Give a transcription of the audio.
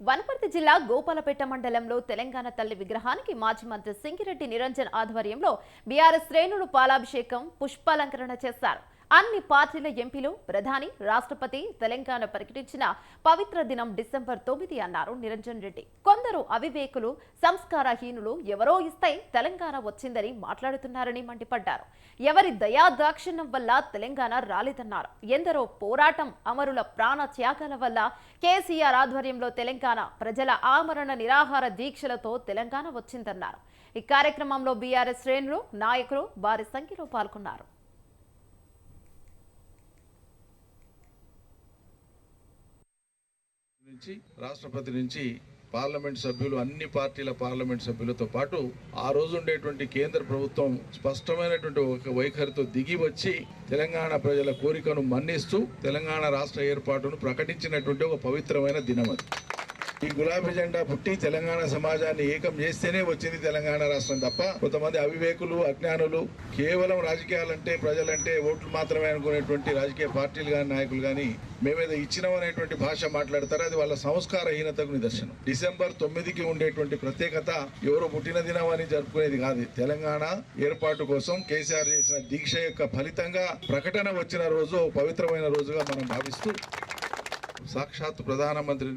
వనపర్తి జిల్లా గోపాలపేట మండలంలో తెలంగాణ తల్లి విగ్రహానికి మాజీ మంత్రి సింగిరెడ్డి నిరంజన్ ఆధ్వర్యంలో బీఆర్ఎస్ శ్రేణులు పాలాభిషేకం పుష్పాలంకరణ చేశారు. అన్ని పార్టీల ఎంపీలు ప్రధాని రాష్ట్రపతి తెలంగాణ ప్రకటించిన పవిత్ర దినం డిసెంబర్ తొమ్మిది అన్నారు నిరంజన్ రెడ్డి. కొందరు అవివేకులు సంస్కారహీనులు ఎవరో ఇస్తే తెలంగాణ వచ్చిందని మాట్లాడుతున్నారని మండిపడ్డారు. ఎవరి దయా దాక్షిణ్యం వల్ల తెలంగాణ రాలేదన్నారు. ఎందరో పోరాటం అమరుల ప్రాణ త్యాగాల వల్ల కేసీఆర్ ఆధ్వర్యంలో తెలంగాణ ప్రజల ఆమరణ నిరాహార దీక్షలతో తెలంగాణ వచ్చిందన్నారు. ఈ కార్యక్రమంలో బీఆర్ఎస్ శ్రేణులు నాయకులు భారీ సంఖ్యలో పాల్గొన్నారు. నుంచి రాష్ట్రపతి నుంచి పార్లమెంట్ సభ్యులు అన్ని పార్టీల పార్లమెంట్ సభ్యులతో పాటు ఆ రోజు ఉండేటువంటి కేంద్ర ప్రభుత్వం స్పష్టమైనటువంటి ఒక వైఖరితో దిగి వచ్చి తెలంగాణ ప్రజల కోరికను మన్నిస్తూ తెలంగాణ రాష్ట్ర ఏర్పాటును ప్రకటించినటువంటి ఒక పవిత్రమైన దినం అది ఈ గులాబీ జెండా పుట్టి తెలంగాణ సమాజాన్ని ఏకం చేస్తేనే వచ్చింది తెలంగాణ రాష్ట్రం తప్ప కొంతమంది అవివేకులు అజ్ఞానులు కేవలం రాజకీయాలంటే ప్రజలంటే ఓట్లు మాత్రమే అనుకునేటువంటి రాజకీయ పార్టీలు కానీ నాయకులు కానీ మేమేదో ఇచ్చినాం అనేటువంటి భాష మాట్లాడతారు. అది వాళ్ళ సంస్కారహీనతకు నిదర్శనం. డిసెంబర్ తొమ్మిదికి ఉండేటువంటి ప్రత్యేకత ఎవరో పుట్టిన దినం అని జరుపుకునేది కాదు. తెలంగాణ ఏర్పాటు కోసం కేసీఆర్ చేసిన దీక్ష యొక్క ఫలితంగా ప్రకటన వచ్చిన రోజు పవిత్రమైన రోజుగా మనం భావిస్తూ సాక్షాత్ ప్రధానమంత్రి